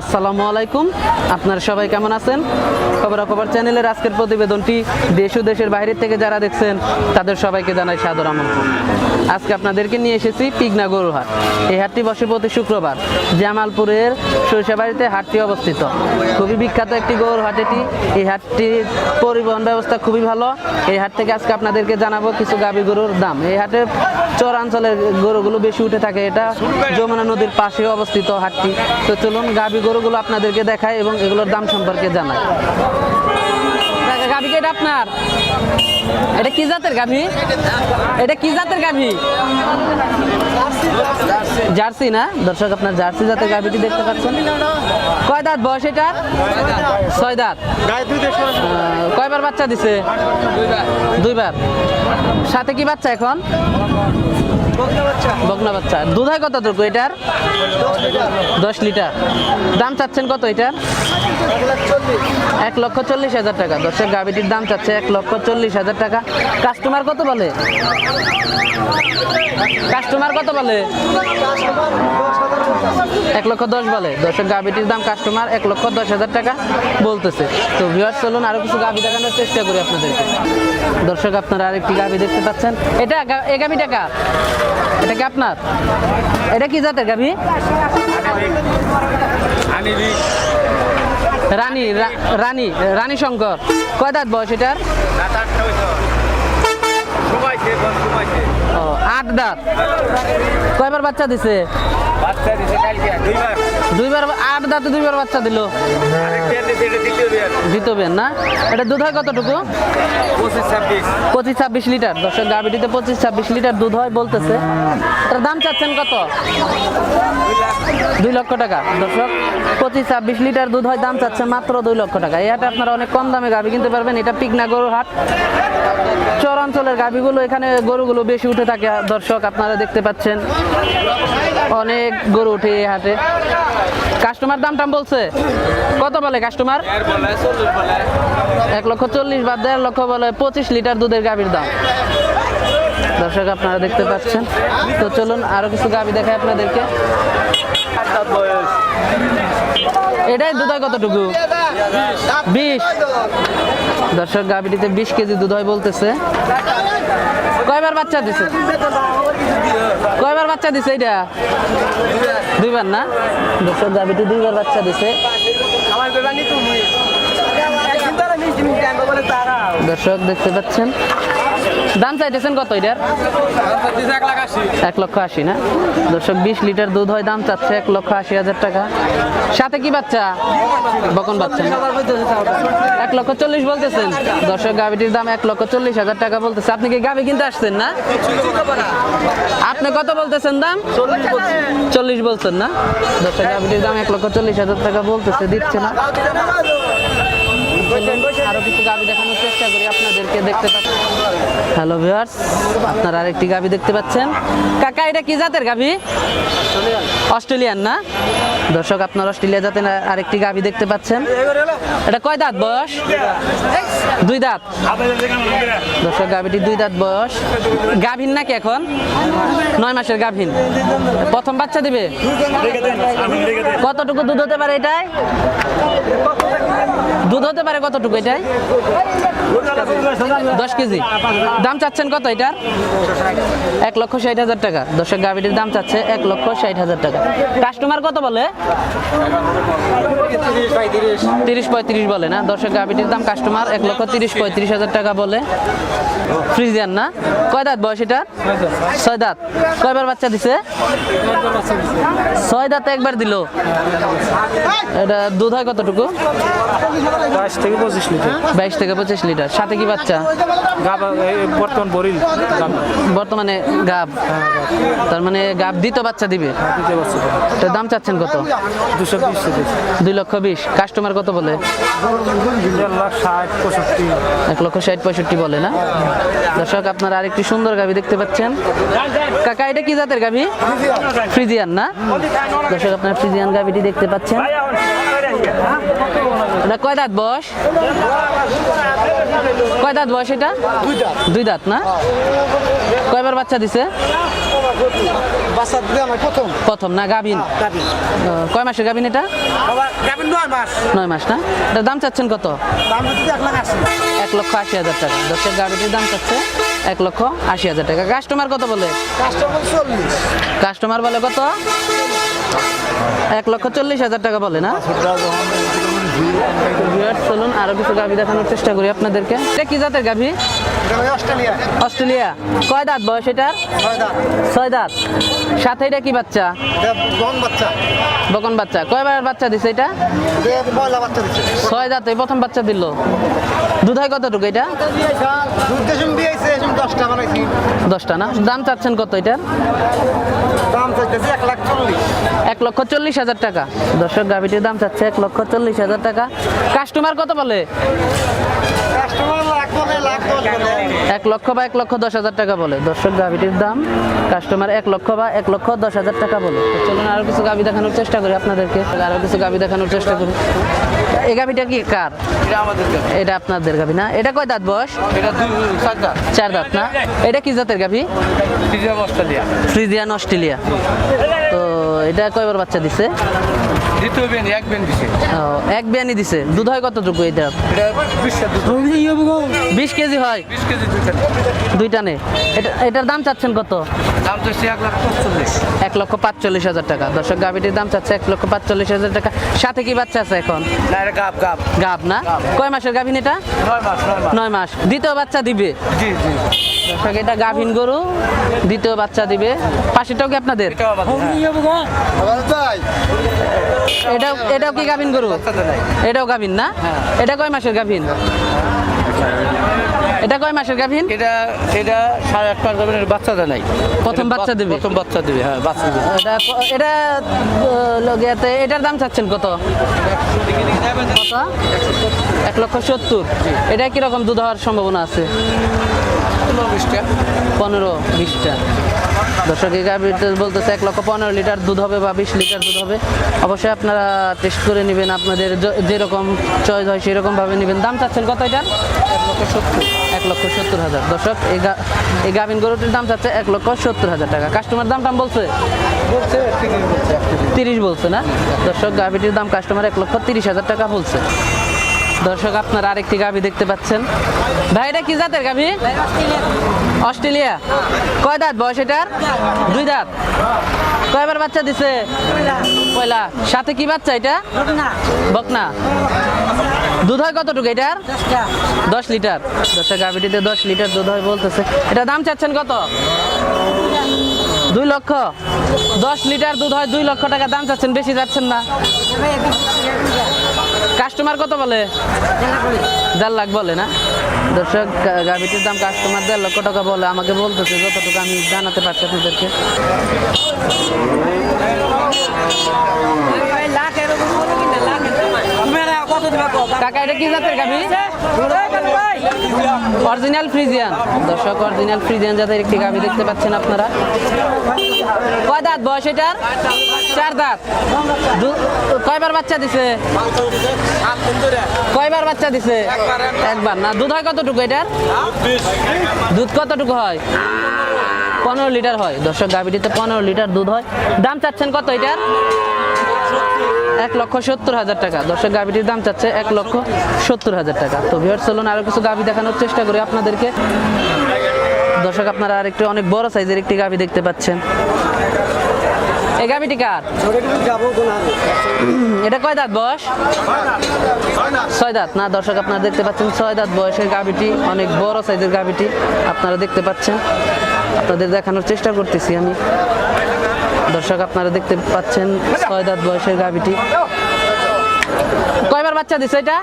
আসসালামু আলাইকুম। আপনার সবাই কেমন আছেন? খবর খবর চ্যানেলের আজকের প্রতিবেদনটি দেশ ও দেশের বাইরের থেকে যারা দেখছেন, তাদের সবাইকে জানাই সাদর আমন্ত্রণ। আজকে আপনাদেরকে নিয়ে এসেছি পিগনা গরু হাট এই হাটটি বসে প্রতি শুক্রবার। জামালপুরের সরিষাবাড়িতে হাটটি অবস্থিত। খুবই বিখ্যাত একটি গরুর হাট এটি। এই হাটটির পরিবহন ব্যবস্থা খুবই ভালো। এই হাট থেকে আজকে আপনাদেরকে জানাব কিছু গাভী গরুর দাম। এই হাটে চরাঞ্চলের গরুগুলো বেশি উঠে থাকে এটা যমুনা নদীর পাশে অবস্থিত হাটটি। তো চলুন গাভী গরুগুলো আপনাদেরকে দেখায় এবং এগুলোর দাম সম্পর্কে জানাই। গাভী এটা আপনার? এটা কি জাতের গাভী? এটা কি জাতের গাভী? জার্সি না? দর্শক, আপনার জার্সি জাতের গাভীটি দেখতে পাচ্ছেন। কয় দাঁত বয়স এটা? ছয় দাঁত। কয়বার বাচ্চা দিছে? দুইবার। সাথে কি বাচ্চা এখন? বকনা বাচ্চা। দুধ হয় কতটুকু এটার? দশ লিটার। দাম চাচ্ছেন কত এটার? এক লক্ষ চল্লিশ হাজার টাকা। দশের গাভিটির দাম চাচ্ছে এক লক্ষ চল্লিশ হাজার টাকা। কাস্টমার কত বলে? কাস্টমার কত বলে? এক লক্ষ দশ বলে। দশের গাভিটির দাম কাস্টমার এক লক্ষ দশ হাজার টাকা বলতেছে। তো ভিউয়ার চলুন আরও কিছু গাভি দেখানোর চেষ্টা করি আপনাদেরকে। দর্শক আপনারা আরেকটি গাভি দেখতে পাচ্ছেন। এটা এই গাভি টাকা এটা কি আপনার? এটা কি জাতের গাভি? রানী রানী রানী শঙ্কর। কয় দাঁত বয়স এটার? ও আট দাঁত কয়বার বাচ্চা দিছে? দুইবার। আট দাঁতে দুইবার বাচ্চা দিল। দ্বিতীয় না? এটা দুধ হয় কতটুকু? পঁচিশ ছাব্বিশ। লিটার। গাভিটিতে পঁচিশ ছাব্বিশ লিটার দুধ হয় বলতেছে। এটার দাম চাচ্ছেন কত? দুই লক্ষ টাকা। দর্শক পঁচিশ ছাব্বিশ লিটার দুধ হয় দাম চাচ্ছে মাত্র দুই লক্ষ টাকা। এই হাটে আপনারা অনেক কম দামে গাভি কিনতে পারবেন। এটা পিকনা গরুর হাট। চরাঞ্চলের গাভিগুলো এখানে গরুগুলো বেশি উঠে থাকে। দর্শক, আপনারা দেখতে পাচ্ছেন অনেক গরু উঠে হাটে। কাস্টমার দাম টাম বলছে? কত বলে কাস্টমার? এক লক্ষ চল্লিশ বা দেড় লক্ষ বলে পঁচিশ লিটার দুধের গাভীর দাম। দর্শক, আপনারা দেখতে পাচ্ছেন। তো চলুন আরও কিছু গাভী দেখায় আপনাদেরকে। এটাই দুধ হয় কতটুকু? বিশ। দর্শক, গাভীটিতে বিশ কেজি দুধ হয় বলতেছে। বাচ্চা দিছে? কয়বার বাচ্চা দিছে এটা দুইবার না? দর্শক গাভীটি দুইবার বাচ্চা দিছে। দর্শক দেখতে পাচ্ছেন? দাম চাইতেছেন কত এটার? এক লক্ষ আশি না? দর্শক, বিশ লিটার দুধ হয়, দাম চাচ্ছে এক লক্ষ আশি হাজার টাকা। সাথে কি বাচ্চা? বকন বাচ্চা এক লক্ষ চল্লিশ বলতেছেন। দর্শক, গাভিটির দাম এক লক্ষ চল্লিশ হাজার টাকা বলতেছে। আপনি কি গাভি কিনতে আসছেন না? আপনি কত বলতেছেন দাম? চল্লিশ বলছেন না? দর্শক, গাভিটির দাম এক লক্ষ চল্লিশ হাজার টাকা বলতেছে, দিচ্ছে না। আরও কিছু গাভি দেখানোর চেষ্টা করি, আপনাদেরকে দেখতে পাচ্ছেন হ্যালো ভিউয়ার্স আপনারা আরেকটি গাভি দেখতে পাচ্ছেন। কাকা, এটা কি জাতের গাভি অস্ট্রেলিয়ান না? দর্শক, আপনার অস্ট্রেলিয়া জাতের আরেকটি গাভি দেখতে পাচ্ছেন। এটা কয় দাঁত বয়স? দুই দাঁত। দর্শক গাভিটি দুই দাঁত বয়স। গাভিন নাকি এখন? নয় মাসের গাভিন। প্রথম বাচ্চা দিবে? কতটুকু দুধ হতে পারে এটাই? দুধ হতে পারে কতটুকু এটাই? Vai, দশ কেজি। দাম চাচ্ছেন কত এটার এক লক্ষ ষাট হাজার টাকা। দশের গাভিটির দাম চাচ্ছে এক লক্ষ ষাট হাজার টাকা। কাস্টমার কত বলে? তিরিশ পঁয়ত্রিশ বলে না? দশের গাভিটির দাম কাস্টমার এক লক্ষ তিরিশ পঁয়ত্রিশ হাজার টাকা বলে। ফ্রিজ ফ্রিজিয়ান না? কয় দাঁত বয়স এটা? ছয় দাঁত। কয়বার বাচ্চা দিছে? ছয় দাঁত একবার দিল। এটা দুধ হয় কতটুকু? বাইশ থেকে পঁচিশ লিটার। বাইশ থেকে পঁচিশ লিটার। সাথে কি বাচ্চা? গাব বর্তমান বরিল বর্তমানে গাব। তার মানে গাব দিত বাচ্চা দিবে? তার দাম চাচ্ছেন কত? দুশো বিশ দুই লক্ষ বিশ। কাস্টমার কত বলে? এক লক্ষ ষাট পঁয়ষট্টি বলে না? দর্শক আপনারা আরেকটি সুন্দর গাভি দেখতে পাচ্ছেন। কাকা এটা কি জাতের গাভি ফ্রিজিয়ান না? দর্শক আপনার ফ্রিজিয়ান গাভিটি দেখতে পাচ্ছেন। এটা কয় দাঁত বয়স? কয় দাঁত বয়স এটা? দুই দাঁত। না? কয়বার বাচ্চা দিছে? বাচ্চা দিলে আমার প্রথম। প্রথম না গাভিন? কয় মাসের গাভিন এটা? নয় মাস। নয় মাস না? এটার দাম চাচ্ছেন কত? দাম এক লাখ আশি। এক লক্ষ আশি হাজার টাকা। দশের গাভিটির দাম চাচ্ছে এক লক্ষ আশি হাজার টাকা। কাস্টমার কত বলে? কাস্টমার চল্লিশ। কাস্টমার বলে কত? এক লক্ষ চল্লিশ হাজার টাকা বলে না? চলুন আরও কিছু গাভী দেখানোর চেষ্টা করি আপনাদেরকে। এটা কি জাতের গাভী? অস্ট্রেলিয়া। অস্ট্রেলিয়া। কয় দাঁত বয়স এটার ছয় দাঁত। সাথে এটা কি বাচ্চা? বকন বাচ্চা। কয়বার বাচ্চা। দিছে এটা? ছয় দাঁত প্রথম বাচ্চা দিল। দুধ হয় কতটুকু এটা? দশটা না? দাম চাচ্ছেন কত এটার? এক লক্ষ চল্লিশ হাজার টাকা। দর্শক গাভিটির দাম চাচ্ছে এক লক্ষ চল্লিশ হাজার টাকা। কাস্টমার কত বলে কাস্টমার লাখ বলে লাখ দশ বলে এক লক্ষ বা এক লক্ষ দশ হাজার টাকা বলে। দর্শক গাভিটির দাম কাস্টমার এক লক্ষ বা এক লক্ষ দশ হাজার টাকা বলে। চলুন আরও কিছু গাভি দেখানোর চেষ্টা করি আপনাদেরকে। আরও কিছু গাভি দেখানোর চেষ্টা করি। এই গাভিটা কি কার? এটা আপনাদের গাভি না? এটা কয় দাঁত বয়স? দুই চার দাঁত। না? এটা কি জাতের গাভি? Friesian Australia. তো এটা কয়বার বাচ্চা দিছে? দ্বিতীয় বেন এক বেন দিছে। ও, এক বিয়ানি দিছে। দুধ হয় এটা বিশ কেজি হয়? বিশ কেজি এটা এটার দাম চাচ্ছেন কত? দাম তো এক লাখ পঁচল্লিশ এক লক্ষ পাঁচচল্লিশ হাজার টাকা। দর্শক গাভিটির দাম চাচ্ছে এক লক্ষ পাঁচচল্লিশ হাজার টাকা। সাথে কি বাচ্চা আছে এখন? গাব গাব। না? কয় মাসের গাভিন এটা? নয় মাস নয় মাস। নয় মাস। দ্বিতীয় বাচ্চা দিবে? জি জি। দর্শক এটা গাভিন গরু। দ্বিতীয় বাচ্চা দিবে। পাশেটাও কি আপনাদের? তাই এটাও কি গাভিন গরু? এটাও গাভিন না? এটা কয় মাসের গাভিন? এটা কয় মাসের গাভিন? এটা এটা সাড়ে আট মাস যাবে বাচ্চাটা নাই। প্রথম বাচ্চা দিবে? প্রথম বাচ্চা দিবে হ্যাঁ বাচ্চা দিবে। এটা এটা আহ, লগিয়াতে এটার দাম চাচ্ছেন কত? কত? এক লক্ষ সত্তর। এটা কীরকম দুধ হওয়ার সম্ভাবনা আছে? পনেরো বিশটা। দর্শক এই গাভীতে বলতেছে এক লক্ষ পনেরো লিটার দুধ হবে বা বিশ লিটার দুধ হবে। অবশ্যই আপনারা টেস্ট করে নেবেন আপনাদের যেরকম চয়েস হয় সেরকম ভাবে নেবেন। দাম চাচ্ছেন কত এটার? এক লক্ষ সত্তর। হাজার। দর্শক এই গাভিন গরুটির দাম চাচ্ছে এক লক্ষ সত্তর হাজার টাকা। কাস্টমার দাম টাম বলছে? বলছে তিরিশ বলছে তিরিশ বলছে না? দর্শক গাভিটির দাম কাস্টমার এক লক্ষ তিরিশ হাজার টাকা বলছে। দর্শক আপনারা আরেকটি গাভি দেখতে পাচ্ছেন। ভাই এটা কি জাতের গাভি? অস্ট্রেলিয়া। কয় দাঁত বয়স এটার? দুই দাঁত। কয়বার বাচ্চা দিছে? পয়লা। সাথে কি বাচ্চা এটা? বকনা। দুধ হয় কতটুকু এটার? দশ লিটার। দশটা গাভিটিতে দশ লিটার দুধ হয় বলতেছে। এটা দাম চাচ্ছেন কত? দুই লক্ষ। দশ লিটার দুধ হয় দুই লক্ষ টাকা। দাম চাচ্ছেন, বেশি যাচ্ছেন না। কাস্টমার কত বলে? দেড় লাখ বলে না? দর্শক গা- গাভিটির দাম কাস্টমার দেড় লক্ষ টাকা বলে। আমাকে বলতেছে যতটুকু আমি জানাতে পারছি আপনাদেরকে। কাকা এটা কি জাতের গাভি? অরিজিনাল ফ্রিজিয়ান দর্শক অরিজিনাল ফ্রিজিয়ান জাতের একটি গাভি দেখতে পাচ্ছেন আপনারা। কয় দাঁত বয়স এটার? চার দাঁত। কয়বার বাচ্চা দিছে? কয়বার বাচ্চা দিছে? একবার। না, দুধ হয় কতটুকু এটার? দুধ কতটুকু হয়? পনেরো লিটার হয়। দর্শক, গাভিটিতে পনেরো লিটার দুধ হয়। দাম চাচ্ছেন কত এটার? এক লক্ষ সত্তর হাজার টাকা। দর্শক, গাভীটির দাম চাচ্ছে এক লক্ষ সত্তর হাজার টাকা। তো ভিওর চলুন আরও কিছু গাভী দেখানোর চেষ্টা করি আপনাদেরকে। দর্শক, আপনারা আরেকটি অনেক বড় সাইজের একটি গাভী দেখতে পাচ্ছেন। এই গাভিটি কার? এটা কয় দাঁত বয়স? ছয় দাঁত। না, দর্শক, আপনারা দেখতে পাচ্ছেন ছয় দাঁত বয়সের গাভিটি, অনেক বড় সাইজের গাভিটি আপনারা দেখতে পাচ্ছেন। আপনাদের দেখানোর চেষ্টা করতেছি আমি। দর্শক, আপনারা দেখতে পাচ্ছেন ছয় দাঁত বয়সের গাভিটি। কয়বার বাচ্চা দিছে এটা?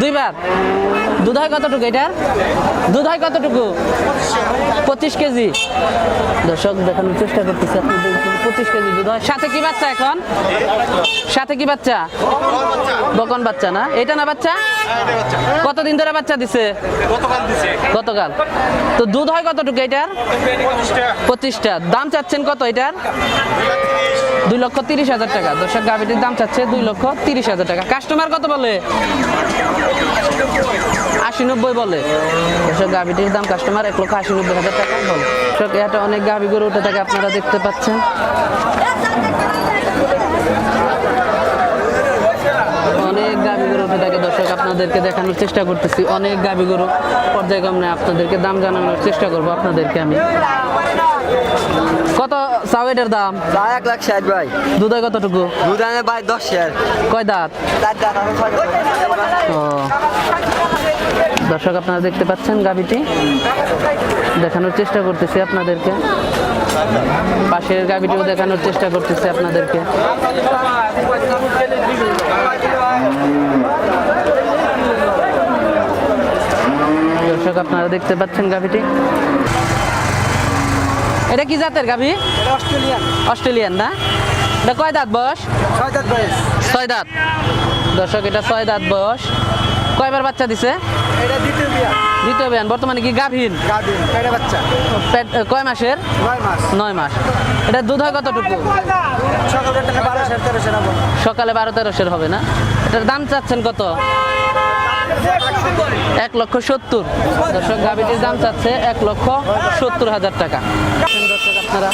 দুইবার। দুধ হয় কতটুকু এটার দুধ হয় কতটুকু? পঁচিশ কেজি। দর্শক, দেখানোর চেষ্টা করতেছি পঁচিশ কেজি দুধ হয়। সাথে কি বাচ্চা এখন? সাথে কি বাচ্চা? বকন বাচ্চা না? এটা না বাচ্চা? কতদিন ধরে বাচ্চা দিছে? গতকাল। তো দুধ হয় কতটুকু এটার? পঁচিশটা। দাম চাচ্ছেন কত এটার? দুই লক্ষ তিরিশ হাজার টাকা। দর্শক, গাভিটির দাম চাচ্ছে দুই লক্ষ তিরিশ হাজার টাকা। কাস্টমার কত বলে? আশি নব্বই বলে। এসব গাভিটির দাম কাস্টমার এক লক্ষ আশি নব্বই হাজার টাকা বলে। এটা অনেক গাভি গরু উঠে থাকে, আপনারা দেখতে পাচ্ছেন অনেক গাভি গরু উঠে থাকে দর্শক আপনাদেরকে দেখানোর চেষ্টা করতেছি। অনেক গাভি গরু পর্যায়ক্রমে আপনাদেরকে দাম জানানোর চেষ্টা করব আপনাদেরকে আমি। কত চাও এটার দাম? এক লাখ ষাট ভাই। দুধে কতটুকু? দুধ আনে ভাই দশ শেয়ার। কয় দাঁত। ও। দর্শক আপনারা দেখতে পাচ্ছেন গাভিটি দেখানোর চেষ্টা করতেছি আপনাদেরকে। পাশের গাভিটিও দেখানোর চেষ্টা করতেছি আপনাদেরকে। আপনারা দেখতে পাচ্ছেন গাভিটি। এটা কি জাতের গাভি? অস্ট্রেলিয়ান। অস্ট্রেলিয়ান না? এটা কয় দাঁত বয়স? ছয় দাঁত বয়স। ছয় দাঁত। দর্শক এটা ছয় দাঁত বয়স। কয়বার বাচ্চা দিছে? এটা দ্বিতীয় বিয়া। দ্বিতীয় বিয়ান। বর্তমানে কি গাভীন গাভিন এটা বাচ্চা। কয় মাসের? নয় মাস। নয় মাস। এটা দুধ হয় কতটুকু? সকালের টাকা বারো শেয়ার তেরো শেয়ার হব সকালে বারো তেরোশের হবে না? এটার দাম চাচ্ছেন কত? এক লক্ষ সত্তর। দর্শক, গাভীটির দাম চাচ্ছে এক লক্ষ সত্তর হাজার টাকা। দর্শক, আপনারা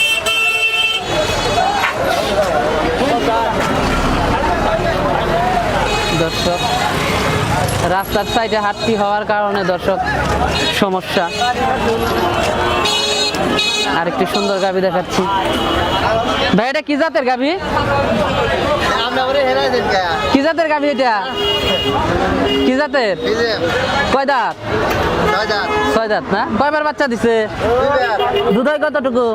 দর্শক, রাস্তার সাইডে হাঁটতি হওয়ার কারণে দর্শক, সমস্যা। আরেকটি সুন্দর গাভী দেখাচ্ছি। ভাই, এটা কি জাতের গাভী? কে জাতের গাভী এটা? কি জাতের? কয় দাঁত? ছয় দাঁত। না? কয়বার বাচ্চা দিছে? দুধ কতটুকু?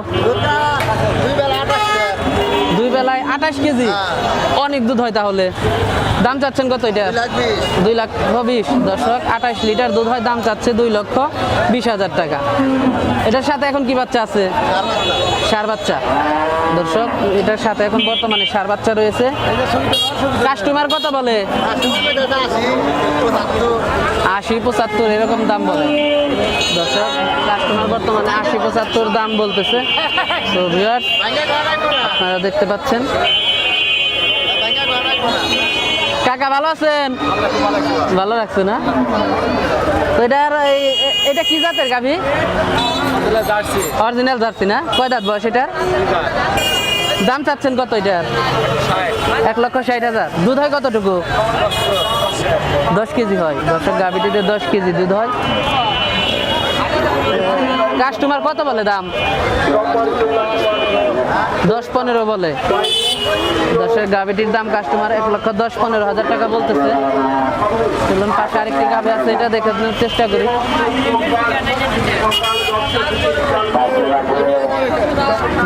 দুই বেলায় আঠাশ কেজি। অনেক দুধ হয় তাহলে। দাম চাচ্ছেন কত এটা? দুই লাখ বিশ। দর্শক আঠাশ লিটার দুধ হয় দাম চাচ্ছে দুই লক্ষ বিশ হাজার টাকা। এটার সাথে এখন কি বাচ্চা আছে? সার বাচ্চা। দর্শক এটার সাথে এখন বর্তমানে সার বাচ্চা রয়েছে। কাস্টমার কত বলে? আশি পঁচাত্তর এরকম দাম বলে। দর্শক কাস্টমার বর্তমানে আশি পঁচাত্তর দাম বলতেছে। তো ভিউয়ার্স আপনারা দেখতে পাচ্ছেন। কাকা, ভালো আছেন? ভালো রাখছে না? তো এটার এটা কি জাতের গাভী? অরিজিনাল জার্সি না? কয় দাঁত বয়স এটার? দাম চাচ্ছেন কত এটার? এক লক্ষ ষাট হাজার। দুধ হয় কতটুকু? দশ কেজি হয়। দর্শক, গাভিটিতে দশ কেজি দুধ হয়। কাস্টমার কত বলে দাম? দশ পনেরো বলে। দশের গাভিটির দাম কাস্টমার এক লক্ষ দশ পনেরো হাজার টাকা বলতেছে। চলুন পাশে আরেকটি গাভি আছে, এটা দেখে চেষ্টা করি।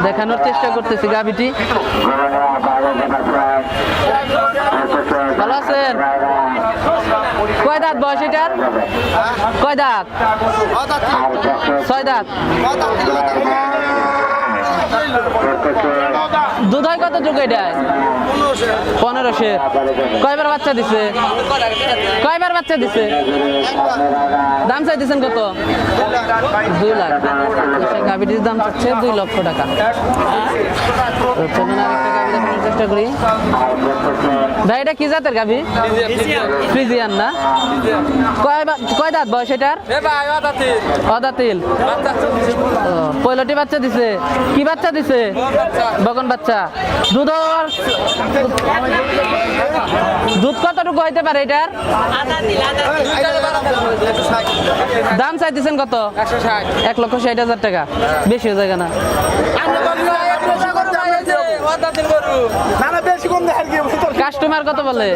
দেখানোর চেষ্টা করতেছি গাভিটি। ভালো আছেন? দাঁত বয়স এটার? কয় দাঁত? ছয় দাঁত। দুধ হয় কত যোগ এটায় পনেরোশো। কয়বার বাচ্চা দিছে? কয়বার বাচ্চা দিছে? দাম চাই দিচ্ছেন কত? দুই লাখ। গাভিটির দাম হচ্ছে দুই লক্ষ টাকা। দেখানোর চেষ্টা করি। ভাই এটা কি জাতের গাভি? ফ্রিজিয়ান না? কয় কয় দাঁত বয়স এটার? অদাতিল পয়লটি বাচ্চা দিছে। কি বাচ্চা দিছে? বগন বাচ্চা। দুধ দুধ কতটুকু হইতে পারে এটার? দাম চাইতেছেন কত? এক লক্ষ ষাট হাজার টাকা। বেশি হয়ে যায় না না না বেশি কম কি কাস্টমার কত বলে?